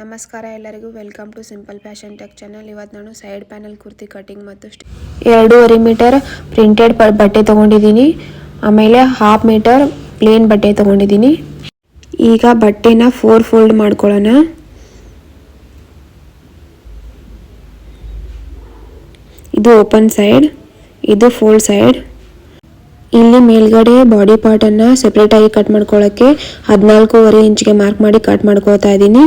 ನಮಸ್ಕಾರ ಎಲ್ಲರಿಗೂ. Welcome to simple fashion tech channel ಇವತ್ತು ನಾನು ಸೈಡ್ ಪ್ಯಾನಲ್ ಕುರ್ತಿ ಕಟಿಂಗ್ ಮತ್ತು ಎರಡೂವರೆ ಮೀಟರ್ ಪ್ರಿಂಟೆಡ್ ಬಟ್ಟೆ ತೊಗೊಂಡಿದ್ದೀನಿ. ಆಮೇಲೆ ಹಾಫ್ ಮೀಟರ್ ಪ್ಲೇನ್ ಬಟ್ಟೆ ತೊಗೊಂಡಿದ್ದೀನಿ. ಈಗ ಬಟ್ಟೆನ ಫೋರ್ ಫೋಲ್ಡ್ ಮಾಡ್ಕೊಳ್ಳೋಣ. ಇದು ಓಪನ್ ಸೈಡ್ ಇದು ಫೋಲ್ಡ್ ಸೈಡ್ ಇಲ್ಲಿ ಮೇಲ್ಗಡೆ ಬಾಡಿ ಪಾರ್ಟನ್ನು ಸೆಪ್ರೇಟಾಗಿ ಕಟ್ ಮಾಡ್ಕೊಳ್ಳೋಕ್ಕೆ ಹದಿನಾಲ್ಕೂವರೆ ಇಂಚ್ಗೆ ಮಾರ್ಕ್ ಮಾಡಿ ಕಟ್ ಮಾಡ್ಕೋತಾ ಇದ್ದೀನಿ.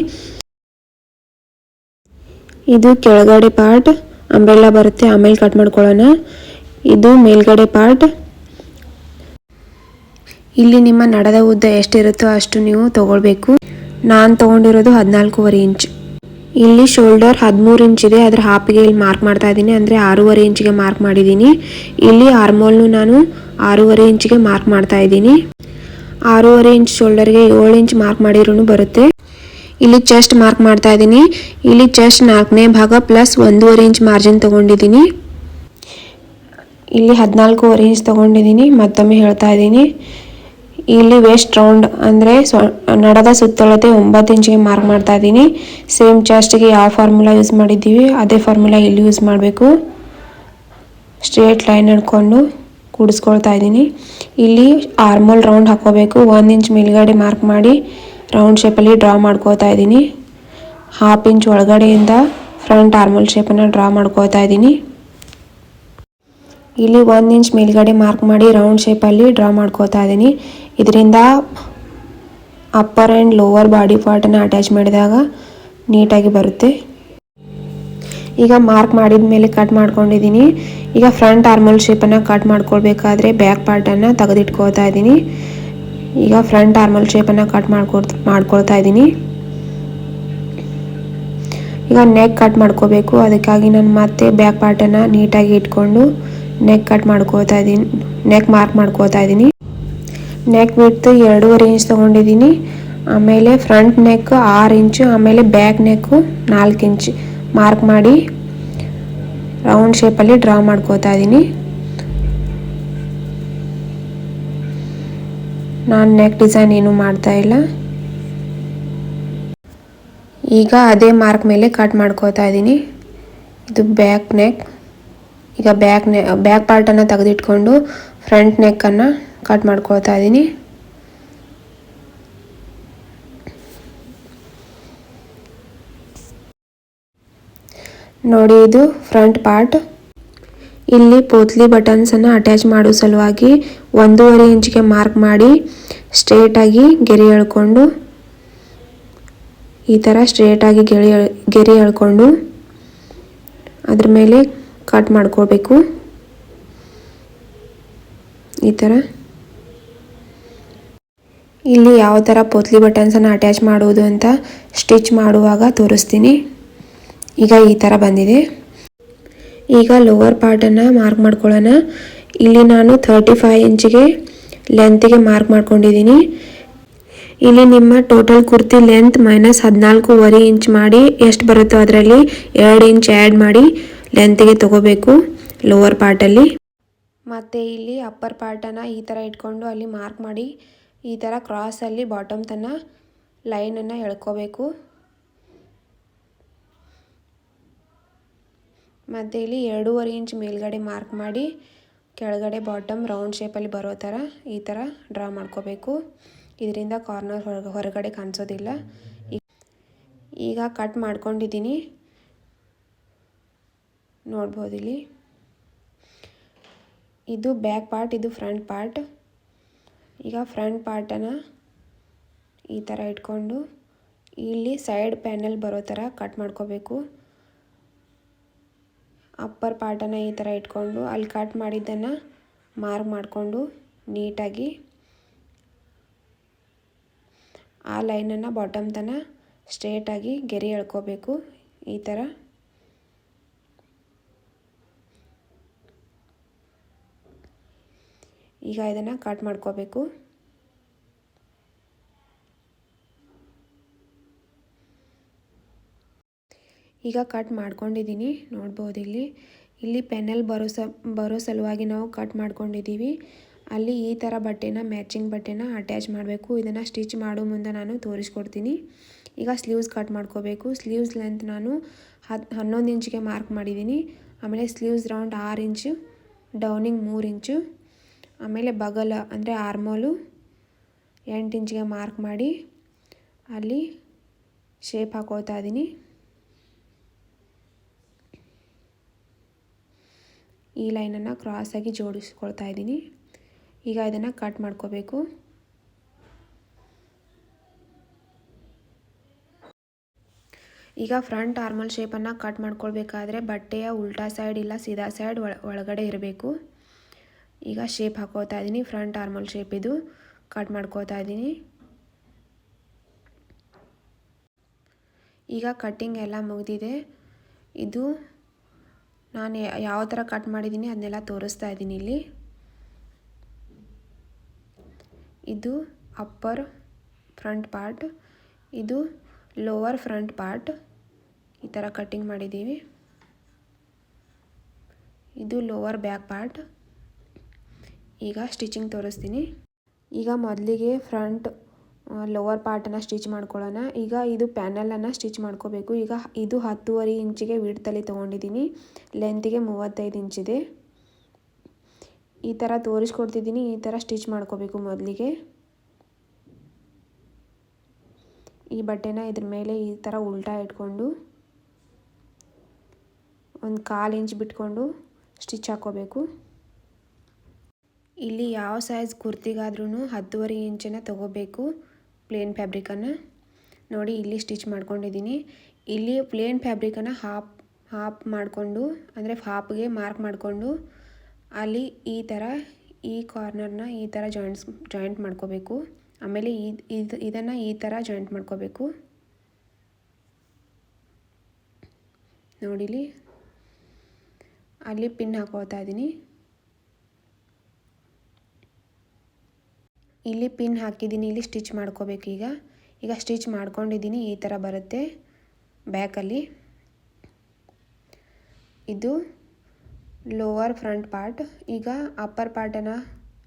ಇದು ಕೆಳಗಡೆ ಪಾರ್ಟ್ ಅಂಬ್ರೆಲ್ಲ ಬರುತ್ತೆ, ಆಮೇಲೆ ಕಟ್ ಮಾಡ್ಕೊಳ್ಳೋಣ. ಇದು ಮೇಲ್ಗಡೆ ಪಾರ್ಟ್ ಇಲ್ಲಿ ನಿಮ್ಮ ನಡದ ಉದ್ದ ಎಷ್ಟಿರುತ್ತೋ ಅಷ್ಟು ನೀವು ತಗೊಳ್ಬೇಕು. ನಾನು ತಗೊಂಡಿರೋದು ಹದಿನಾಲ್ಕೂವರೆ ಇಂಚ್. ಇಲ್ಲಿ ಶೋಲ್ಡರ್ ಹದಿಮೂರು ಇಂಚ್ ಇದೆ, ಅದರ ಹಾಪಿಗೆ ಇಲ್ಲಿ ಮಾರ್ಕ್ ಮಾಡ್ತಾ ಇದ್ದೀನಿ, ಅಂದರೆ ಆರೂವರೆ ಇಂಚಿಗೆ ಮಾರ್ಕ್ ಮಾಡಿದ್ದೀನಿ. ಇಲ್ಲಿ ಆರ್ಮೋಲ್ನು ನಾನು ಆರೂವರೆ ಇಂಚಿಗೆ ಮಾರ್ಕ್ ಮಾಡ್ತಾ ಇದ್ದೀನಿ. ಆರೂವರೆ ಇಂಚ್ ಶೋಲ್ಡರ್ಗೆ ಏಳು ಇಂಚ್ ಮಾರ್ಕ್ ಮಾಡಿರೂ ಬರುತ್ತೆ. ಇಲ್ಲಿ ಚೆಸ್ಟ್ ಮಾರ್ಕ್ ಮಾಡ್ತಾ ಇದ್ದೀನಿ. ಇಲ್ಲಿ ಚೆಸ್ಟ್ ನಾಲ್ಕನೇ ಭಾಗ ಪ್ಲಸ್ ಒಂದೂವರೆ ಇಂಚ್ ಮಾರ್ಜಿನ್ ತಗೊಂಡಿದ್ದೀನಿ. ಇಲ್ಲಿ ಹದಿನಾಲ್ಕೂವರೆ ಇಂಚ್ ತಗೊಂಡಿದ್ದೀನಿ. ಮತ್ತೊಮ್ಮೆ ಹೇಳ್ತಾ ಇದ್ದೀನಿ. ಇಲ್ಲಿ ವೇಸ್ಟ್ ರೌಂಡ್ ಅಂದರೆ ಸೊ ನಡದ ಸುತ್ತಳತೆ ಒಂಬತ್ತು ಇಂಚಿಗೆ ಮಾರ್ಕ್ ಮಾಡ್ತಾ ಇದ್ದೀನಿ. ಸೇಮ್ ಚೆಸ್ಟ್ಗೆ ಯಾವ ಫಾರ್ಮುಲಾ ಯೂಸ್ ಮಾಡಿದ್ದೀವಿ, ಅದೇ ಫಾರ್ಮುಲಾ ಇಲ್ಲಿ ಯೂಸ್ ಮಾಡಬೇಕು. ಸ್ಟ್ರೇಟ್ ಲೈನ್ ಹಿಡ್ಕೊಂಡು ಕೂಡಿಸ್ಕೊಳ್ತಾ ಇದ್ದೀನಿ. ಇಲ್ಲಿ ಆರ್ಮೋಲ್ ರೌಂಡ್ ಹಾಕೋಬೇಕು ಒಂದು ಇಂಚ್ ಮೇಲ್ಗಡೆ ಮಾರ್ಕ್ ಮಾಡಿ ರೌಂಡ್ ಶೇಪಲ್ಲಿ ಡ್ರಾ ಮಾಡ್ಕೋತಾ ಇದ್ದೀನಿ. ಹಾಫ್ ಇಂಚ್ ಒಳಗಡೆಯಿಂದ ಫ್ರಂಟ್ ಆರ್ಮಲ್ ಶೇಪನ್ನು ಡ್ರಾ ಮಾಡ್ಕೋತಾ ಇದ್ದೀನಿ. ಇಲ್ಲಿ ಒಂದು ಇಂಚ್ ಮೇಲ್ಗಡೆ ಮಾರ್ಕ್ ಮಾಡಿ ರೌಂಡ್ ಶೇಪಲ್ಲಿ ಡ್ರಾ ಮಾಡ್ಕೋತಾ ಇದ್ದೀನಿ. ಇದರಿಂದ ಅಪ್ಪರ್ ಆ್ಯಂಡ್ ಲೋವರ್ ಬಾಡಿ ಪಾರ್ಟನ್ನು ಅಟ್ಯಾಚ್ ಮಾಡಿದಾಗ ನೀಟಾಗಿ ಬರುತ್ತೆ. ಈಗ ಮಾರ್ಕ್ ಮಾಡಿದ ಮೇಲೆ ಕಟ್ ಮಾಡ್ಕೊಂಡಿದ್ದೀನಿ. ಈಗ ಫ್ರಂಟ್ ಆರ್ಮಲ್ ಶೇಪನ್ನು ಕಟ್ ಮಾಡ್ಕೊಳ್ಬೇಕಾದ್ರೆ ಬ್ಯಾಕ್ ಪಾರ್ಟನ್ನು ತೆಗೆದಿಟ್ಕೋತಾ ಇದ್ದೀನಿ. ಈಗ ಫ್ರಂಟ್ ಆರ್ಮಲ್ ಶೇಪನ್ನು ಕಟ್ ಮಾಡ್ಕೊಡ್, ಮಾಡ್ಕೊಳ್ತಾ ಇದ್ದೀನಿ. ಈಗ ನೆಕ್ ಕಟ್ ಮಾಡ್ಕೋಬೇಕು. ಅದಕ್ಕಾಗಿ ನಾನು ಮತ್ತೆ ಬ್ಯಾಕ್ ಪಾರ್ಟನ್ನು ನೀಟಾಗಿ ಇಟ್ಕೊಂಡು ನೆಕ್ ಕಟ್ ಮಾಡ್ಕೋತಾ ಇದ್ದೀನಿ. ನೆಕ್ ಮಾರ್ಕ್ ಮಾಡ್ಕೋತಾ ಇದ್ದೀನಿ. ನೆಕ್ ಬಿಡ್ತು ಎರಡೂವರೆ ಇಂಚ್ ತೊಗೊಂಡಿದ್ದೀನಿ. ಆಮೇಲೆ ಫ್ರಂಟ್ ನೆಕ್ ಆರು ಇಂಚು ಆಮೇಲೆ ಬ್ಯಾಕ್ ನೆಕ್ಕು ನಾಲ್ಕು ಇಂಚ್ ಮಾರ್ಕ್ ಮಾಡಿ ರೌಂಡ್ ಶೇಪಲ್ಲಿ ಡ್ರಾ ಮಾಡ್ಕೋತಾ ಇದ್ದೀನಿ. ನಾನು ನೆಕ್ ಡಿಸೈನ್ ಏನು ಮಾಡ್ತಾ ಇಲ್ಲ. ಈಗ ಅದೇ ಮಾರ್ಕ್ ಮೇಲೆ ಕಟ್ ಮಾಡ್ಕೋತಾ ಇದ್ದೀನಿ. ಇದು ಬ್ಯಾಕ್ ನೆಕ್ ಈಗ ಬ್ಯಾಕ್ ನೆ ಬ್ಯಾಕ್ ಪಾರ್ಟನ್ನು ತೆಗೆದಿಟ್ಕೊಂಡು ಫ್ರಂಟ್ ನೆಕ್ಕನ್ನು ಕಟ್ ಮಾಡ್ಕೊಳ್ತಾ ಇದ್ದೀನಿ. ನೋಡಿ ಇದು ಫ್ರಂಟ್ ಪಾರ್ಟ್ ಇಲ್ಲಿ ಪೋತ್ಲಿ ಬಟನ್ಸ್ ಬಟನ್ಸನ್ನು ಅಟ್ಯಾಚ್ ಮಾಡೋ ಸಲುವಾಗಿ ಒಂದೂವರೆ ಇಂಚಿಗೆ ಮಾರ್ಕ್ ಮಾಡಿ ಸ್ಟ್ರೇಟಾಗಿ ಗೆರೆ ಎಳ್ಕೊಂಡು ಈ ಥರ ಸ್ಟ್ರೇಟಾಗಿ ಗೆರೆ ಎಳ್- ಗೆರೆ ಎಳ್ಕೊಂಡು ಅದ್ರ ಮೇಲೆ ಕಟ್ ಮಾಡ್ಕೋಬೇಕು. ಈ ಥರ ಇಲ್ಲಿ ಯಾವ ಥರ ಪೋತ್ಲಿ ಬಟನ್ಸನ್ನು ಅಟ್ಯಾಚ್ ಮಾಡುವುದು ಅಂತ ಸ್ಟಿಚ್ ಮಾಡುವಾಗ ತೋರಿಸ್ತೀನಿ. ಈಗ ಈ ಥರ ಬಂದಿದೆ. ಈಗ ಲೋವರ್ ಪಾರ್ಟನ್ನು ಮಾರ್ಕ್ ಮಾಡ್ಕೊಳ್ಳೋಣ. ಇಲ್ಲಿ ನಾನು ಥರ್ಟಿ ಫೈವ್ ಇಂಚಿಗೆ ಲೆಂತಿಗೆ ಮಾರ್ಕ್ ಮಾಡ್ಕೊಂಡಿದ್ದೀನಿ. ಇಲ್ಲಿ ನಿಮ್ಮ ಟೋಟಲ್ ಕುರ್ತಿ ಲೆಂತ್ ಮೈನಸ್ ಹದಿನಾಲ್ಕೂವರೆ ಇಂಚ್ ಮಾಡಿ, ಎಷ್ಟು ಬರುತ್ತೋ ಅದರಲ್ಲಿ ಎರಡು ಇಂಚ್ ಆ್ಯಡ್ ಮಾಡಿ ಲೆಂತಿಗೆ ತಗೋಬೇಕು ಲೋವರ್ ಪಾರ್ಟಲ್ಲಿ ಮತ್ತು ಇಲ್ಲಿ ಅಪ್ಪರ್ ಪಾರ್ಟನ್ನು ಈ ಥರ ಇಟ್ಕೊಂಡು ಅಲ್ಲಿ ಮಾರ್ಕ್ ಮಾಡಿ, ಈ ಥರ ಕ್ರಾಸಲ್ಲಿ ಬಾಟಮ್ ತನ ಲೈನನ್ನು ಎಳ್ಕೋಬೇಕು. ಮತ್ತು ಇಲ್ಲಿ ಎರಡೂವರೆ ಇಂಚ್ ಮೇಲ್ಗಡೆ ಮಾರ್ಕ್ ಮಾಡಿ ಕೆಳಗಡೆ ಬಾಟಮ್ ರೌಂಡ್ ಶೇಪಲ್ಲಿ ಬರೋ ಥರ ಈ ಥರ ಡ್ರಾ ಮಾಡ್ಕೋಬೇಕು. ಇದರಿಂದ ಕಾರ್ನರ್ ಹೊರ, ಹೊರಗಡೆ ಕಾಣಿಸೋದಿಲ್ಲ. ಈಗ ಕಟ್ ಮಾಡ್ಕೊಂಡಿದ್ದೀನಿ. ನೋಡ್ಬೋದು ಇಲ್ಲಿ. ಇದು ಬ್ಯಾಕ್ ಪಾರ್ಟ್ ಇದು ಫ್ರಂಟ್ ಪಾರ್ಟ್ ಈಗ ಫ್ರಂಟ್ ಪಾರ್ಟನ್ನು ಈ ಥರ ಇಟ್ಕೊಂಡು ಇಲ್ಲಿ ಸೈಡ್ ಪ್ಯಾನಲ್ ಬರೋ ಥರ ಕಟ್ ಮಾಡ್ಕೋಬೇಕು. ಅಪ್ಪರ್ ಪಾರ್ಟನ್ನು ಈ ಥರ ಇಟ್ಕೊಂಡು ಅಲ್ಲಿ ಕಟ್ ಮಾಡಿದ್ದನ್ನು ಮಾರ್ಕ್ ಮಾಡಿಕೊಂಡು ನೀಟಾಗಿ ಆ ಲೈನನ್ನು ಬಾಟಮ್ ತನ ಸ್ಟ್ರೇಟಾಗಿ ಗೆರೆ ಎಳ್ಕೋಬೇಕು. ಈ ಥರ. ಈಗ ಇದನ್ನು ಕಟ್ ಮಾಡ್ಕೋಬೇಕು. ಈಗ ಕಟ್ ಮಾಡ್ಕೊಂಡಿದ್ದೀನಿ ನೋಡ್ಬೋದು ಇಲ್ಲಿ. ಇಲ್ಲಿ ಪೆನ್ನಲ್ ಬರೋ ಸ, ಬರೋ ಸಲುವಾಗಿ ನಾವು ಕಟ್ ಮಾಡ್ಕೊಂಡಿದ್ದೀವಿ ಅಲ್ಲಿ ಈ ಥರ ಬಟ್ಟೆನ ಮ್ಯಾಚಿಂಗ್ ಬಟ್ಟೆನ ಅಟ್ಯಾಚ್ ಮಾಡಬೇಕು. ಇದನ್ನು ಸ್ಟಿಚ್ ಮಾಡೋ ಮುಂದೆ ನಾನು ತೋರಿಸ್ಕೊಡ್ತೀನಿ. ಈಗ ಸ್ಲೀವ್ಸ್ ಕಟ್ ಮಾಡ್ಕೋಬೇಕು. ಸ್ಲೀವ್ಸ್ ಲೆಂತ್ ನಾನು ಹತ್ತು ಹನ್ನೊಂದು ಇಂಚಿಗೆ ಮಾರ್ಕ್ ಮಾಡಿದ್ದೀನಿ ಆಮೇಲೆ ಸ್ಲೀವ್ಸ್ ರೌಂಡ್ ಆರು ಇಂಚು ಡೌನಿಂಗ್ ಮೂರು ಇಂಚು, ಆಮೇಲೆ ಬಗಲ ಅಂದರೆ ಆರ್ಮೋಲು ಎಂಟು ಇಂಚಿಗೆ ಮಾರ್ಕ್ ಮಾಡಿ ಅಲ್ಲಿ ಶೇಪ್ ಹಾಕೋತಾ ಇದ್ದೀನಿ ಈ ಲೈನನ್ನು ಕ್ರಾಸಾಗಿ ಜೋಡಿಸ್ಕೊಳ್ತಾ ಇದ್ದೀನಿ. ಈಗ ಇದನ್ನು ಕಟ್ ಮಾಡ್ಕೋಬೇಕು. ಈಗ ಫ್ರಂಟ್ ಆರ್ಮಲ್ ಶೇಪನ್ನು ಕಟ್ ಮಾಡ್ಕೊಳ್ಬೇಕಾದ್ರೆ ಬಟ್ಟೆಯ ಉಲ್ಟಾ ಸೈಡ್ ಇಲ್ಲ ಸೀದಾ ಸೈಡ್ ಒಳ, ಒಳಗಡೆ ಇರಬೇಕು. ಈಗ ಶೇಪ್ ಹಾಕೋತಾ ಇದ್ದೀನಿ, ಫ್ರಂಟ್ ಆರ್ಮಲ್ ಶೇಪ್ ಇದು. ಕಟ್ ಮಾಡ್ಕೋತಾ ಇದ್ದೀನಿ. ಈಗ ಕಟ್ಟಿಂಗ್ ಎಲ್ಲ ಮುಗಿದಿದೆ. ಇದು ನಾನು ಯಾವ ಥರ ಕಟ್ ಮಾಡಿದ್ದೀನಿ ಅದನ್ನೆಲ್ಲ ತೋರಿಸ್ತಾ ಇದ್ದೀನಿ ಇಲ್ಲಿ. ಇದು ಅಪ್ಪರ್ ಫ್ರಂಟ್ ಪಾರ್ಟ್ ಇದು ಲೋವರ್ ಫ್ರಂಟ್ ಪಾರ್ಟ್ ಈ ಥರ ಕಟ್ಟಿಂಗ್ ಮಾಡಿದ್ದೀವಿ. ಇದು ಲೋವರ್ ಬ್ಯಾಕ್ ಪಾರ್ಟ್ ಈಗ ಸ್ಟಿಚಿಂಗ್ ತೋರಿಸ್ತೀನಿ. ಈಗ ಮೊದಲಿಗೆ ಫ್ರಂಟ್ ಲೋವರ್ ಪಾರ್ಟನ್ನು ಸ್ಟಿಚ್ ಮಾಡ್ಕೊಳ್ಳೋಣ. ಈಗ ಇದು ಪ್ಯಾನಲನ್ನು ಸ್ಟಿಚ್ ಮಾಡ್ಕೋಬೇಕು. ಈಗ ಇದು ಹತ್ತುವರೆ ಇಂಚಿಗೆ ವಿಡ್ತಲ್ಲಿ ತೊಗೊಂಡಿದ್ದೀನಿ. ಲೆಂತಿಗೆ ಮೂವತ್ತೈದು ಇಂಚಿದೆ ಈ ಥರ ತೋರಿಸ್ಕೊಡ್ತಿದ್ದೀನಿ. ಈ ಥರ ಸ್ಟಿಚ್ ಮಾಡ್ಕೋಬೇಕು ಮೊದಲಿಗೆ. ಈ ಬಟ್ಟೆನ ಇದ್ರ ಮೇಲೆ ಈ ಥರ ಉಲ್ಟಾ ಇಟ್ಕೊಂಡು ಒಂದು ಕಾಲು ಇಂಚ್ ಬಿಟ್ಕೊಂಡು ಸ್ಟಿಚ್ ಹಾಕೋಬೇಕು. ಇಲ್ಲಿ ಯಾವ ಸೈಜ್ ಕುರ್ತಿಗಾದ್ರೂ ಹತ್ತುವರೆ ಇಂಚನ್ನ ತಗೋಬೇಕು. ಪ್ಲೇನ್ ಫ್ಯಾಬ್ರಿಕನ್ನು ನೋಡಿ ಇಲ್ಲಿ ಸ್ಟಿಚ್ ಮಾಡ್ಕೊಂಡಿದ್ದೀನಿ. ಇಲ್ಲಿ ಪ್ಲೇನ್ ಫ್ಯಾಬ್ರಿಕನ್ನು ಹಾಫ್ ಹಾಫ್ ಮಾಡಿಕೊಂಡು, ಅಂದರೆ ಹಾಪ್ಗೆ ಮಾರ್ಕ್ ಮಾಡಿಕೊಂಡು, ಅಲ್ಲಿ ಈ ಥರ ಈ ಕಾರ್ನರ್ನ ಈ ಥರ ಜಾಯಿಂಟ್ಸ್ ಜಾಯಿಂಟ್ ಮಾಡ್ಕೋಬೇಕು. ಆಮೇಲೆ ಇದು ಇದನ್ನು ಈ ಥರ ಜಾಯಿಂಟ್ ಮಾಡ್ಕೋಬೇಕು. ನೋಡಿಲಿ? ಅಲ್ಲಿ ಪಿನ್ ಹಾಕೋತಾ ಇದ್ದೀನಿ ಇಲ್ಲಿ ಪಿನ್ ಹಾಕಿದ್ದೀನಿ, ಇಲ್ಲಿ ಸ್ಟಿಚ್ ಮಾಡ್ಕೋಬೇಕು ಈಗ. ಈಗ ಸ್ಟಿಚ್ ಮಾಡ್ಕೊಂಡಿದ್ದೀನಿ, ಈ ಥರ ಬರುತ್ತೆ ಬ್ಯಾಕಲ್ಲಿ. ಇದು ಲೋವರ್ ಫ್ರಂಟ್ ಪಾರ್ಟ್. ಈಗ ಅಪ್ಪರ್ ಪಾರ್ಟನ್ನು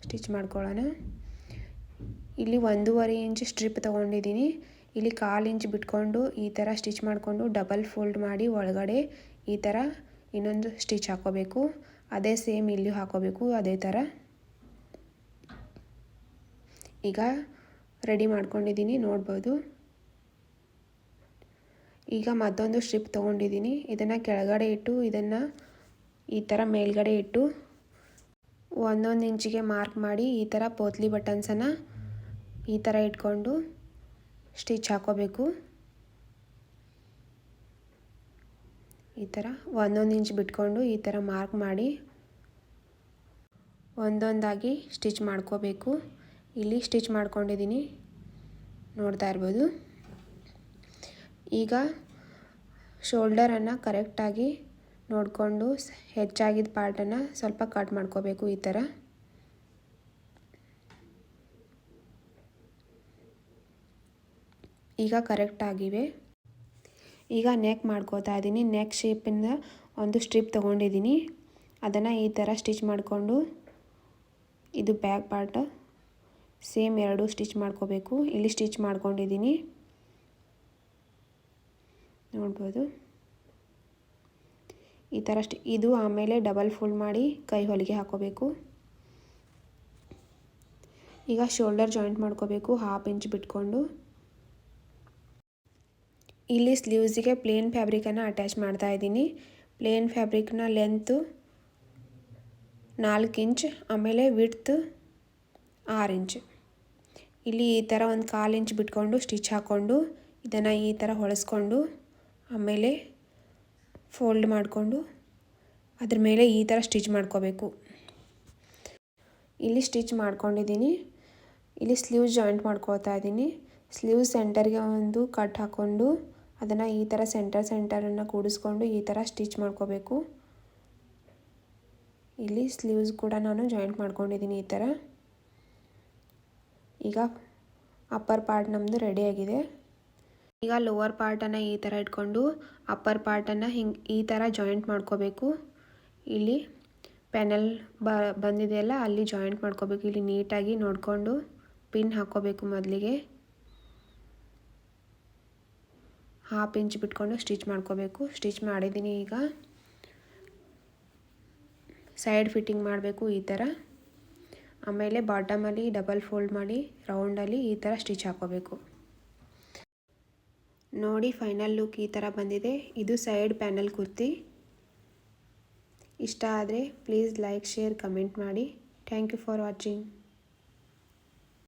ಸ್ಟಿಚ್ ಮಾಡ್ಕೊಳ್ಳೋಣ. ಇಲ್ಲಿ ಒಂದೂವರೆ ಇಂಚ್ ಸ್ಟ್ರಿಪ್ ತೊಗೊಂಡಿದ್ದೀನಿ. ಇಲ್ಲಿ ಕಾಲು ಇಂಚ್ ಬಿಟ್ಕೊಂಡು ಈ ಥರ ಸ್ಟಿಚ್ ಮಾಡಿಕೊಂಡು ಡಬಲ್ ಫೋಲ್ಡ್ ಮಾಡಿ ಒಳಗಡೆ ಈ ಥರ ಇನ್ನೊಂದು ಸ್ಟಿಚ್ ಹಾಕೋಬೇಕು. ಅದೇ ಸೇಮ್ ಇಲ್ಲಿ ಹಾಕೋಬೇಕು, ಅದೇ ಥರ. ಈಗ ರೆಡಿ ಮಾಡ್ಕೊಂಡಿದ್ದೀನಿ ನೋಡ್ಬೋದು. ಈಗ ಮತ್ತೊಂದು ಸ್ಟ್ರಿಪ್ ತೊಗೊಂಡಿದ್ದೀನಿ ಇದನ್ನು ಕೆಳಗಡೆ ಇಟ್ಟು, ಇದನ್ನು ಈ ಥರ ಮೇಲ್ಗಡೆ ಇಟ್ಟು ಒಂದೊಂದು ಇಂಚಿಗೆ ಮಾರ್ಕ್ ಮಾಡಿ, ಈ ಥರ ಪೋತ್ಲಿ ಬಟನ್ಸನ್ನು ಈ ಥರ ಇಟ್ಕೊಂಡು ಸ್ಟಿಚ್ ಹಾಕೋಬೇಕು. ಈ ಥರ ಒಂದೊಂದು ಇಂಚ್ ಬಿಟ್ಕೊಂಡು ಈ ಥರ ಮಾರ್ಕ್ ಮಾಡಿ ಒಂದೊಂದಾಗಿ ಸ್ಟಿಚ್ ಮಾಡ್ಕೋಬೇಕು. ಇಲ್ಲಿ ಸ್ಟಿಚ್ ಮಾಡ್ಕೊಂಡಿದ್ದೀನಿ. ನೋಡ್ತಾ ಇರ್ಬೋದು. ಈಗ ಶೋಲ್ಡರನ್ನು ಕರೆಕ್ಟಾಗಿ ನೋಡಿಕೊಂಡು ಹೆಚ್ಚಾಗಿದ್ದ ಪಾರ್ಟನ್ನು ಸ್ವಲ್ಪ ಕಟ್ ಮಾಡ್ಕೋಬೇಕು ಈ ಥರ ಈಗ ಕರೆಕ್ಟ್ ಆಗಿವೆ. ಈಗ ನೆಕ್ ಮಾಡ್ಕೋತಾ ಇದ್ದೀನಿ. ನೆಕ್ ಶೇಪಿಂದ ಒಂದು ಸ್ಟ್ರಿಪ್ ತೊಗೊಂಡಿದ್ದೀನಿ. ಅದನ್ನು ಈ ಥರ ಸ್ಟಿಚ್ ಮಾಡಿಕೊಂಡು ಇದು ಬ್ಯಾಕ್ ಪಾರ್ಟ್ ಸೇಮ್ ಎರಡು ಸ್ಟಿಚ್ ಮಾಡ್ಕೋಬೇಕು. ಇಲ್ಲಿ ಸ್ಟಿಚ್ ಮಾಡ್ಕೊಂಡಿದ್ದೀನಿ. ನೋಡ್ಬೋದು. ಈ ಥರ ಸ್ಟಿ, ಇದು ಆಮೇಲೆ ಡಬಲ್ ಫೋಲ್ಡ್ ಮಾಡಿ ಕೈ ಹೊಲಿಗೆ ಹಾಕೋಬೇಕು. ಈಗ ಶೋಲ್ಡರ್ ಜಾಯಿಂಟ್ ಮಾಡ್ಕೋಬೇಕು, ಹಾಫ್ ಇಂಚ್ ಬಿಟ್ಕೊಂಡು. ಇಲ್ಲಿ ಸ್ಲೀವ್ಸಿಗೆ ಪ್ಲೇನ್ ಫ್ಯಾಬ್ರಿಕನ್ನು ಅಟ್ಯಾಚ್ ಮಾಡ್ತಾ ಇದ್ದೀನಿ. ಪ್ಲೇನ್ ಫ್ಯಾಬ್ರಿಕ್ನ ಲೆಂತು ನಾಲ್ಕು ಇಂಚ್, ಆಮೇಲೆ ವಿಡ್ತ್ ಆರು ಇಂಚ್ ಇಲ್ಲಿ ಈ ಥರ ಒಂದು ಕಾಲು ಇಂಚ್ ಬಿಟ್ಕೊಂಡು ಸ್ಟಿಚ್ ಹಾಕ್ಕೊಂಡು ಇದನ್ನು ಈ ಥರ ಹೊಳೆಸ್ಕೊಂಡು ಆಮೇಲೆ ಫೋಲ್ಡ್ ಮಾಡಿಕೊಂಡು ಅದ್ರ ಮೇಲೆ ಈ ಥರ ಸ್ಟಿಚ್ ಮಾಡ್ಕೋಬೇಕು. ಇಲ್ಲಿ ಸ್ಟಿಚ್ ಮಾಡ್ಕೊಂಡಿದ್ದೀನಿ. ಇಲ್ಲಿ ಸ್ಲೀವ್ಸ್ ಜಾಯಿಂಟ್ ಮಾಡ್ಕೊಳ್ತಾ ಇದ್ದೀನಿ. ಸ್ಲೀವ್ ಸೆಂಟರ್ಗೆ ಒಂದು ಕಟ್ ಹಾಕ್ಕೊಂಡು ಅದನ್ನು ಈ ಥರ ಸೆಂಟರ್ ಸೆಂಟರನ್ನು ಕೂಡಿಸ್ಕೊಂಡು ಈ ಥರ ಸ್ಟಿಚ್ ಮಾಡ್ಕೋಬೇಕು. ಇಲ್ಲಿ ಸ್ಲೀವ್ಸ್ ಕೂಡ ನಾನು ಜಾಯಿಂಟ್ ಮಾಡ್ಕೊಂಡಿದ್ದೀನಿ ಈ ಥರ ಈಗ ಅಪ್ಪರ್ ಪಾರ್ಟ್ ನಮ್ಮದು ರೆಡಿಯಾಗಿದೆ ಈಗ ಲೋವರ್ ಪಾರ್ಟನ್ನು ಈ ಥರ ಇಟ್ಕೊಂಡು ಅಪ್ಪರ್ ಪಾರ್ಟನ್ನು ಹಿಂಗೆ ಈ ಥರ ಜಾಯಿಂಟ್ ಮಾಡ್ಕೋಬೇಕು. ಇಲ್ಲಿ ಪ್ಯಾನಲ್ ಬ ಬಂದಿದೆಯಲ್ಲ ಅಲ್ಲಿ ಜಾಯಿಂಟ್ ಮಾಡ್ಕೋಬೇಕು. ಇಲ್ಲಿ ನೀಟಾಗಿ ನೋಡಿಕೊಂಡು ಪಿನ್ ಹಾಕ್ಕೋಬೇಕು ಮೊದಲಿಗೆ. ಹಾಫ್ ಇಂಚ್ ಬಿಟ್ಕೊಂಡು ಸ್ಟಿಚ್ ಮಾಡ್ಕೋಬೇಕು. ಸ್ಟಿಚ್ ಮಾಡಿದ್ದೀನಿ ಈಗ. ಸೈಡ್ ಫಿಟ್ಟಿಂಗ್ ಮಾಡಬೇಕು ಈ ಥರ ಆಮೇಲೆ ಬಾಟಮಲ್ಲಿ ಡಬಲ್ ಫೋಲ್ಡ್ ಮಾಡಿ ರೌಂಡಲ್ಲಿ ಈ ಥರ ಸ್ಟಿಚ್ ಹಾಕೋಬೇಕು. ನೋಡಿ ಫೈನಲ್ ಲುಕ್ ಈ ಥರ ಬಂದಿದೆ. ಇದು ಸೈಡ್ ಪ್ಯಾನಲ್ ಕುರ್ತಿ. ಇಷ್ಟ ಆದರೆ ಪ್ಲೀಸ್ ಲೈಕ್, ಶೇರ್, ಕಮೆಂಟ್ ಮಾಡಿ. Thank you for watching.